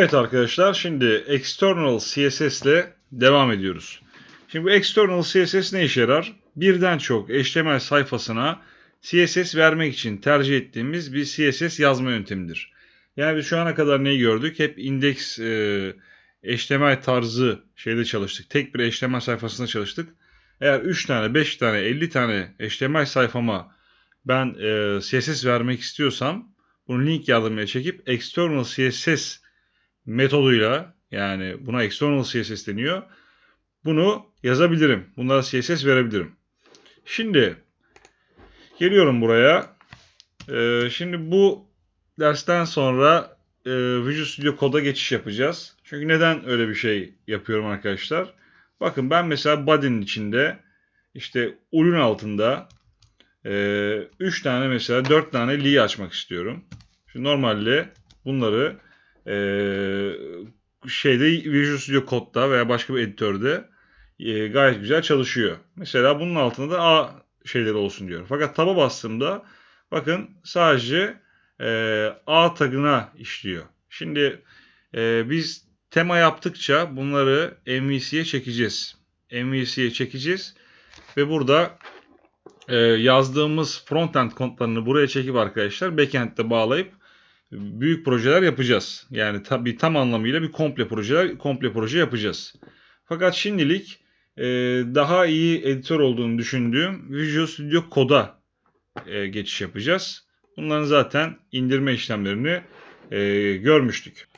Evet arkadaşlar şimdi external CSS ile devam ediyoruz. Şimdi bu external CSS ne işe yarar? Birden çok HTML sayfasına CSS vermek için tercih ettiğimiz bir CSS yazma yöntemidir. Yani biz şu ana kadar neyi gördük? Hep index e, HTML tarzı şeyde çalıştık. Tek bir HTML sayfasında çalıştık. Eğer 3 tane, 5 tane, 50 tane HTML sayfama ben e, CSS vermek istiyorsam bunu link yardımıyla çekip external CSS metoduyla yani buna external CSS deniyor. Bunu yazabilirim. Bunlara CSS verebilirim. Şimdi geliyorum buraya. Ee, şimdi bu dersten sonra e, Visual Studio Code'a geçiş yapacağız. Çünkü neden öyle bir şey yapıyorum arkadaşlar? Bakın ben mesela body'nin içinde işte ulun altında 3 e, tane mesela 4 tane li açmak istiyorum. Şimdi normalde bunları e, şeyde Visual Studio Code'da veya başka bir editörde e, gayet güzel çalışıyor. Mesela bunun altında da A şeyleri olsun diyor. Fakat taba bastığımda bakın sadece e, A tagına işliyor. Şimdi e, biz tema yaptıkça bunları MVC'ye çekeceğiz. MVC'ye çekeceğiz ve burada e, yazdığımız frontend kodlarını buraya çekip arkadaşlar backend'de bağlayıp büyük projeler yapacağız. Yani tabii tam anlamıyla bir komple projeler, komple proje yapacağız. Fakat şimdilik e, daha iyi editör olduğunu düşündüğüm Visual Studio Code'a e, geçiş yapacağız. Bunların zaten indirme işlemlerini e, görmüştük.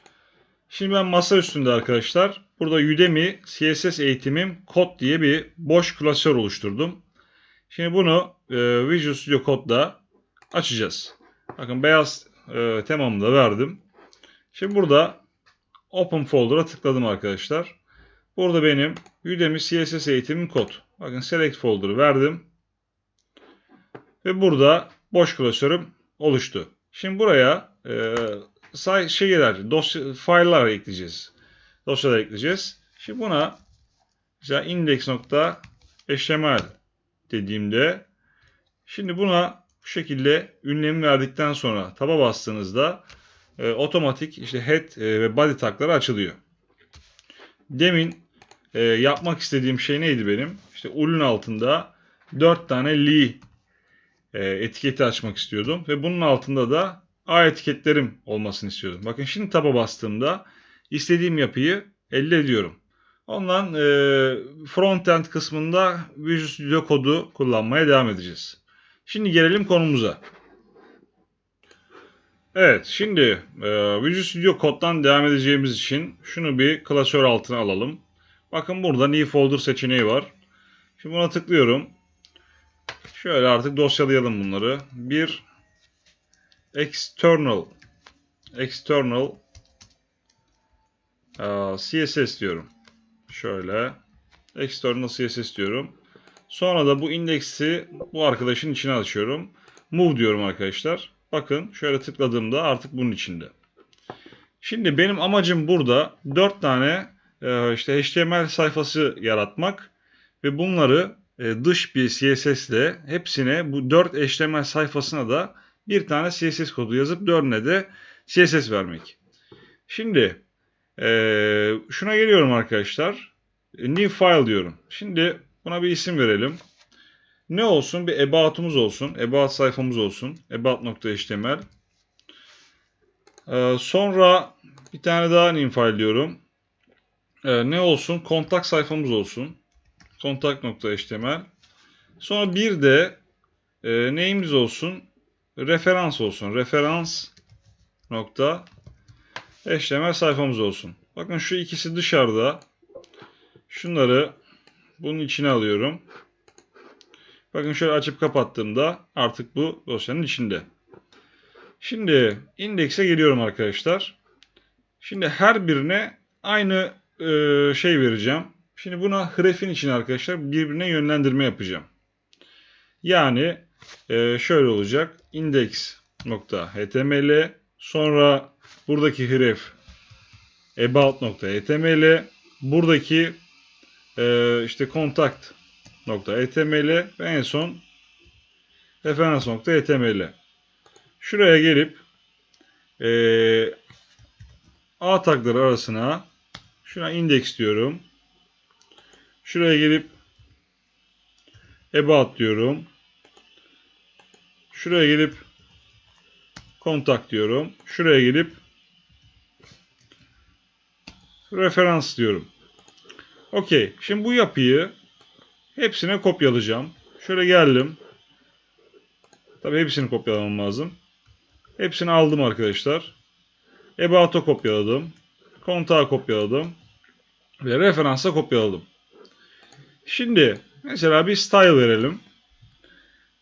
Şimdi ben masa üstünde arkadaşlar burada Udemy CSS eğitimim kod diye bir boş klasör oluşturdum. Şimdi bunu e, Visual Studio Code'da açacağız. Bakın beyaz e, temamı da verdim. Şimdi burada Open Folder'a tıkladım arkadaşlar. Burada benim Udemy CSS eğitimim kod. Bakın Select Folder'ı verdim. Ve burada boş klasörüm oluştu. Şimdi buraya e, say şeyler, dosya, file'lar ekleyeceğiz. Dosyalar ekleyeceğiz. Şimdi buna mesela index.html dediğimde şimdi buna bu şekilde ünlemi verdikten sonra taba bastığınızda e, otomatik işte head e, ve body tagları açılıyor. Demin e, yapmak istediğim şey neydi benim? İşte ulun altında 4 tane li e, etiketi açmak istiyordum ve bunun altında da a etiketlerim olmasını istiyordum. Bakın şimdi taba bastığımda istediğim yapıyı elde ediyorum. Ondan e, frontend kısmında Visual Studio kodu kullanmaya devam edeceğiz. Şimdi gelelim konumuza. Evet şimdi e, Visual Studio Code'dan devam edeceğimiz için şunu bir klasör altına alalım. Bakın burada New Folder seçeneği var. Şimdi buna tıklıyorum. Şöyle artık dosyalayalım bunları. Bir external external uh, CSS diyorum. Şöyle external CSS diyorum. Sonra da bu indeksi bu arkadaşın içine açıyorum. Move diyorum arkadaşlar. Bakın şöyle tıkladığımda artık bunun içinde. Şimdi benim amacım burada 4 tane e, işte HTML sayfası yaratmak ve bunları e, dış bir CSS ile hepsine bu 4 HTML sayfasına da bir tane CSS kodu yazıp 4'üne de CSS vermek. Şimdi e, şuna geliyorum arkadaşlar. New file diyorum. Şimdi Buna bir isim verelim. Ne olsun? Bir about'umuz olsun. About sayfamız olsun. About.html ee, Sonra bir tane daha new file diyorum. Ee, ne olsun? Kontak sayfamız olsun. Kontak.html Sonra bir de e, neyimiz olsun? Referans olsun. Referans nokta HTML sayfamız olsun. Bakın şu ikisi dışarıda. Şunları bunun içine alıyorum. Bakın şöyle açıp kapattığımda artık bu dosyanın içinde. Şimdi indekse geliyorum arkadaşlar. Şimdi her birine aynı e, şey vereceğim. Şimdi buna hrefin için arkadaşlar birbirine yönlendirme yapacağım. Yani e, şöyle olacak. index.html sonra buradaki href about.html buradaki e, işte contact nokta html ve en son referans nokta. Şuraya gelip e, A tagları arasına şuna index diyorum. Şuraya gelip about diyorum. Şuraya gelip contact diyorum. Şuraya gelip referans diyorum. Okey. Şimdi bu yapıyı hepsine kopyalayacağım. Şöyle geldim. Tabii hepsini kopyalamam lazım. Hepsini aldım arkadaşlar. About'a kopyaladım. Kontağa kopyaladım. Ve referansa kopyaladım. Şimdi mesela bir style verelim.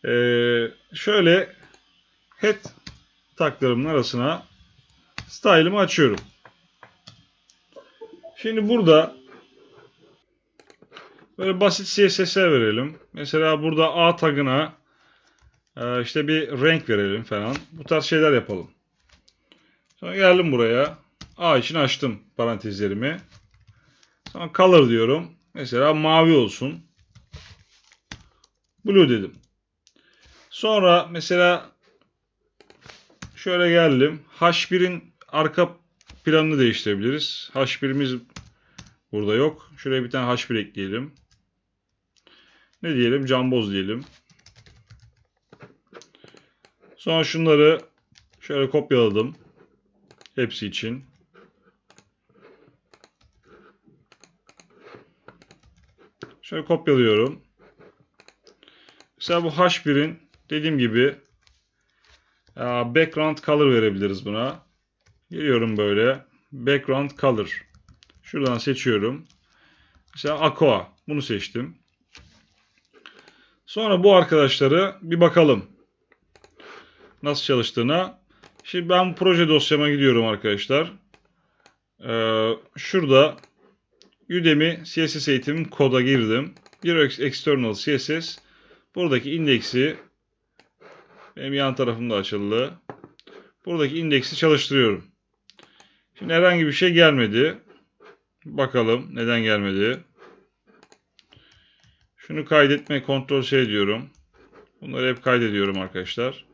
Ee, şöyle head taklarımın arasına style'ımı açıyorum. Şimdi burada böyle basit CSS'e verelim. Mesela burada A tagına e, işte bir renk verelim falan. Bu tarz şeyler yapalım. Sonra geldim buraya. A için açtım parantezlerimi. Sonra color diyorum. Mesela mavi olsun. Blue dedim. Sonra mesela şöyle geldim. H1'in arka planını değiştirebiliriz. H1'imiz burada yok. Şuraya bir tane H1 ekleyelim. Ne diyelim? Camboz diyelim. Sonra şunları şöyle kopyaladım. Hepsi için. Şöyle kopyalıyorum. Mesela bu H1'in dediğim gibi background color verebiliriz buna. Geliyorum böyle. Background color. Şuradan seçiyorum. Mesela aqua. Bunu seçtim. Sonra bu arkadaşları bir bakalım. Nasıl çalıştığına. Şimdi ben bu proje dosyama gidiyorum arkadaşlar. Ee, şurada Udemy CSS eğitim koda girdim. Bir external CSS. Buradaki indeksi benim yan tarafımda açıldı. Buradaki indeksi çalıştırıyorum. Şimdi herhangi bir şey gelmedi. Bakalım neden gelmedi. Şunu kaydetme kontrol şey diyorum. Bunları hep kaydediyorum arkadaşlar.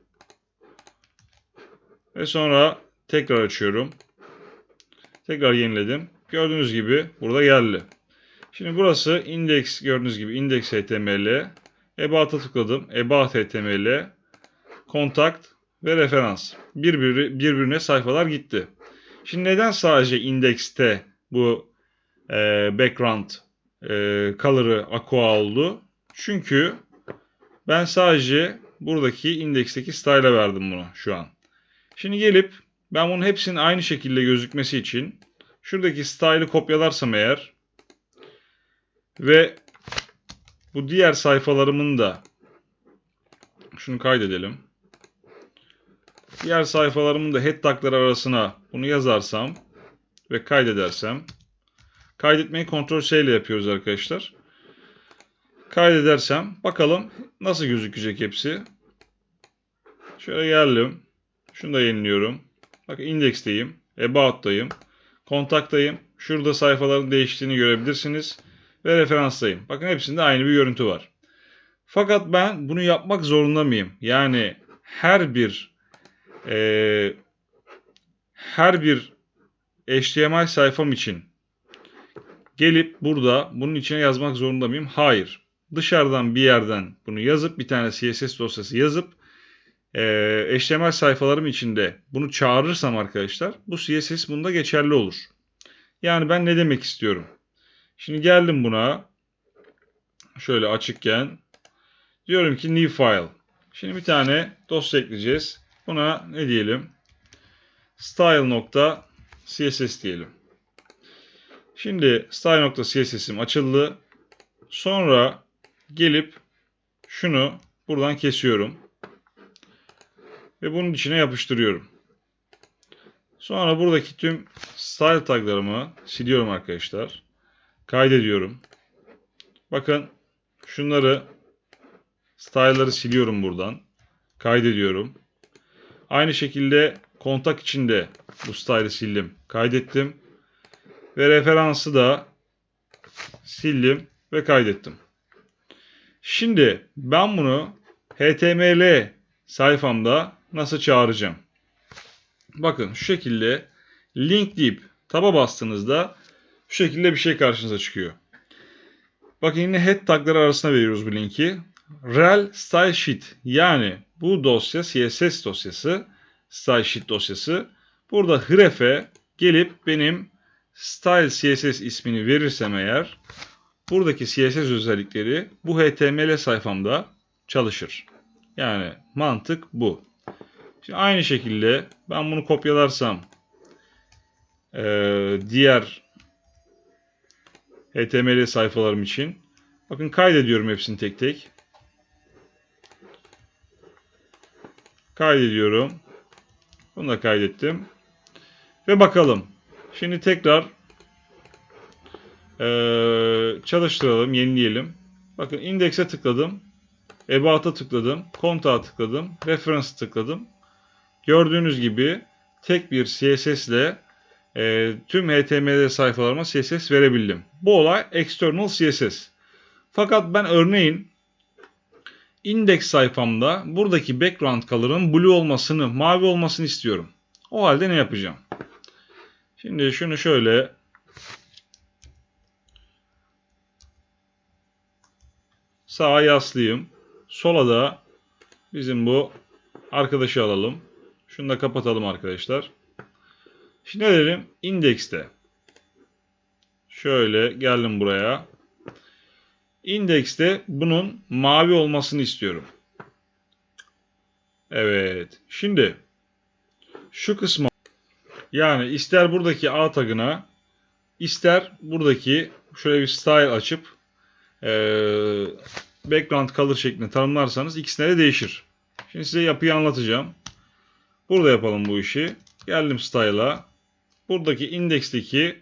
Ve sonra tekrar açıyorum. Tekrar yeniledim. Gördüğünüz gibi burada geldi. Şimdi burası index gördüğünüz gibi index html. About'a tıkladım. About html. Kontakt ve referans. Birbiri, birbirine sayfalar gitti. Şimdi neden sadece indexte bu e, background e, color'ı aqua oldu? Çünkü ben sadece buradaki indeksteki style'a verdim bunu şu an. Şimdi gelip ben bunun hepsinin aynı şekilde gözükmesi için şuradaki style'ı kopyalarsam eğer ve bu diğer sayfalarımın da şunu kaydedelim. Diğer sayfalarımın da head tagları arasına bunu yazarsam ve kaydedersem kaydetmeyi kontrol C ile yapıyoruz arkadaşlar. Kaydedersem bakalım nasıl gözükecek hepsi. Şöyle geldim. Şunu da yeniliyorum. Bakın indeksteyim. About'tayım. Kontaktayım. Şurada sayfaların değiştiğini görebilirsiniz. Ve referanstayım. Bakın hepsinde aynı bir görüntü var. Fakat ben bunu yapmak zorunda mıyım? Yani her bir e, her bir HTML sayfam için gelip burada bunun içine yazmak zorunda mıyım? Hayır. Dışarıdan bir yerden bunu yazıp bir tane CSS dosyası yazıp e, HTML sayfalarım içinde bunu çağırırsam arkadaşlar bu CSS bunda geçerli olur. Yani ben ne demek istiyorum? Şimdi geldim buna şöyle açıkken diyorum ki new file. Şimdi bir tane dosya ekleyeceğiz. Buna ne diyelim? style.css diyelim. Şimdi style.css'im açıldı. Sonra gelip şunu buradan kesiyorum. Ve bunun içine yapıştırıyorum. Sonra buradaki tüm style taglarımı siliyorum arkadaşlar. Kaydediyorum. Bakın şunları style'ları siliyorum buradan. Kaydediyorum. Aynı şekilde kontak içinde bu style'ı sildim. Kaydettim. Ve referansı da sildim ve kaydettim. Şimdi ben bunu HTML sayfamda nasıl çağıracağım? Bakın şu şekilde link deyip Taba bastığınızda şu şekilde bir şey karşınıza çıkıyor. Bakın yine head tagları arasına veriyoruz bu linki. Rel Style Sheet yani bu dosya CSS dosyası, Style Sheet dosyası. Burada href'e gelip benim Style CSS ismini verirsem eğer buradaki CSS özellikleri bu HTML sayfamda çalışır. Yani mantık bu. Şimdi aynı şekilde ben bunu kopyalarsam eee, diğer HTML sayfalarım için bakın kaydediyorum hepsini tek tek. Kaydediyorum. Bunu da kaydettim. Ve bakalım. Şimdi tekrar eee, çalıştıralım, yenileyelim. Bakın indekse tıkladım. About'a tıkladım. Contact'a tıkladım. Reference tıkladım. Gördüğünüz gibi tek bir CSS ile e, tüm HTML sayfalarıma CSS verebildim. Bu olay external CSS. Fakat ben örneğin index sayfamda buradaki background color'ın blue olmasını, mavi olmasını istiyorum. O halde ne yapacağım? Şimdi şunu şöyle sağa yaslayayım. Sola da bizim bu arkadaşı alalım. Şunu da kapatalım arkadaşlar. Şimdi ne dedim? Index'te. Şöyle geldim buraya. Index'te bunun mavi olmasını istiyorum. Evet. Şimdi şu kısmı yani ister buradaki A tagına ister buradaki şöyle bir style açıp eee background color şeklinde tanımlarsanız ikisine de değişir. Şimdi size yapıyı anlatacağım. Burada yapalım bu işi. Geldim style'a. Buradaki indeksteki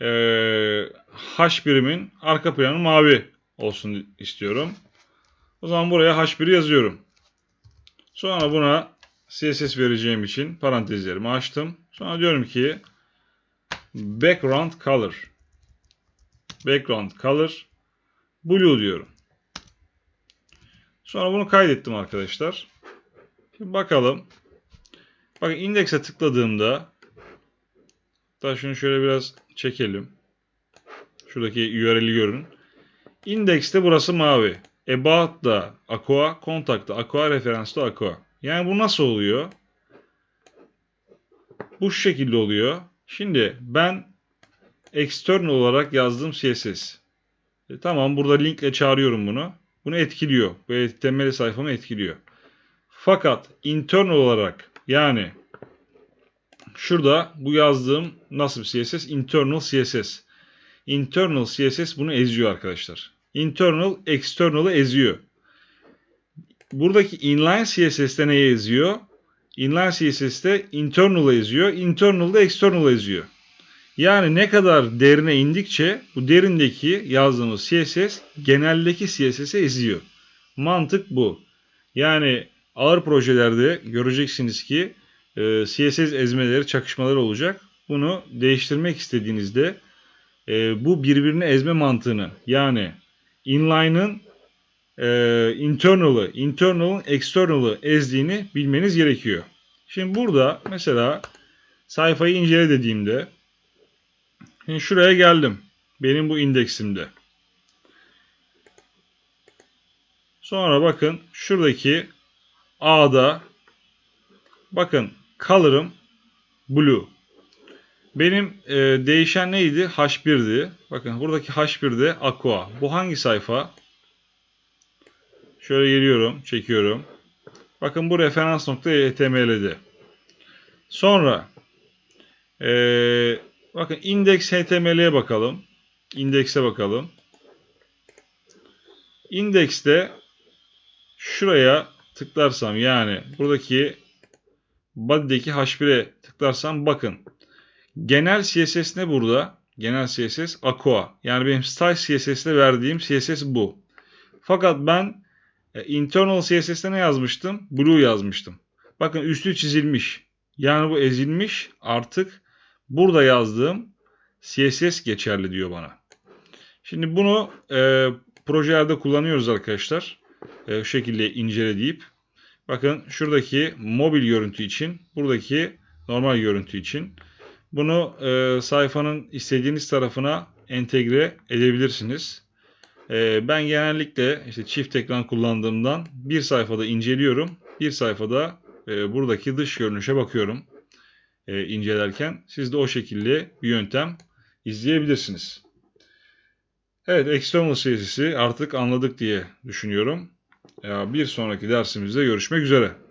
eee h birimin arka planı mavi olsun istiyorum. O zaman buraya h1 yazıyorum. Sonra buna CSS vereceğim için parantezlerimi açtım. Sonra diyorum ki background color background color blue diyorum. Sonra bunu kaydettim arkadaşlar. Şimdi bakalım. Bakın indekse tıkladığımda da şunu şöyle biraz çekelim. Şuradaki URL'i görün. Index'te burası mavi. About da Aqua, Contact da Aqua, Reference da Aqua. Yani bu nasıl oluyor? Bu şu şekilde oluyor. Şimdi ben external olarak yazdığım CSS. E, tamam burada linkle çağırıyorum bunu. Bunu etkiliyor. Bu HTML sayfamı etkiliyor. Fakat internal olarak yani şurada bu yazdığım nasıl bir CSS? Internal CSS. Internal CSS bunu eziyor arkadaşlar. Internal external'ı eziyor. Buradaki inline CSS'te neyi eziyor? Inline CSS'te internal'ı eziyor. Internal'da external'ı eziyor. Yani ne kadar derine indikçe bu derindeki yazdığımız CSS geneldeki CSS'i eziyor. Mantık bu. Yani ağır projelerde göreceksiniz ki e, CSS ezmeleri, çakışmaları olacak. Bunu değiştirmek istediğinizde e, bu birbirini ezme mantığını yani inline'ın e, internal'ı, internal'ın external'ı ezdiğini bilmeniz gerekiyor. Şimdi burada mesela sayfayı incele dediğimde Şimdi şuraya geldim. Benim bu indeksimde. Sonra bakın şuradaki A'da bakın color'ım blue. Benim e, değişen neydi? H1'di. Bakın buradaki H1'de aqua. Bu hangi sayfa? Şöyle geliyorum, çekiyorum. Bakın bu referans nokta HTML'de. Sonra eee Bakın index HTML'ye bakalım. İndekse bakalım. İndekste şuraya tıklarsam yani buradaki body'deki H1'e tıklarsam bakın. Genel CSS ne burada? Genel CSS Aqua. Yani benim style CSS'de verdiğim CSS bu. Fakat ben internal CSS'de ne yazmıştım? Blue yazmıştım. Bakın üstü çizilmiş. Yani bu ezilmiş artık burada yazdığım CSS geçerli diyor bana. Şimdi bunu e, projelerde kullanıyoruz arkadaşlar. E, şu şekilde incele deyip. Bakın şuradaki mobil görüntü için, buradaki normal görüntü için. Bunu e, sayfanın istediğiniz tarafına entegre edebilirsiniz. E, ben genellikle işte çift ekran kullandığımdan bir sayfada inceliyorum. Bir sayfada e, buradaki dış görünüşe bakıyorum e, incelerken. Siz de o şekilde bir yöntem izleyebilirsiniz. Evet, external CSS'i artık anladık diye düşünüyorum. Bir sonraki dersimizde görüşmek üzere.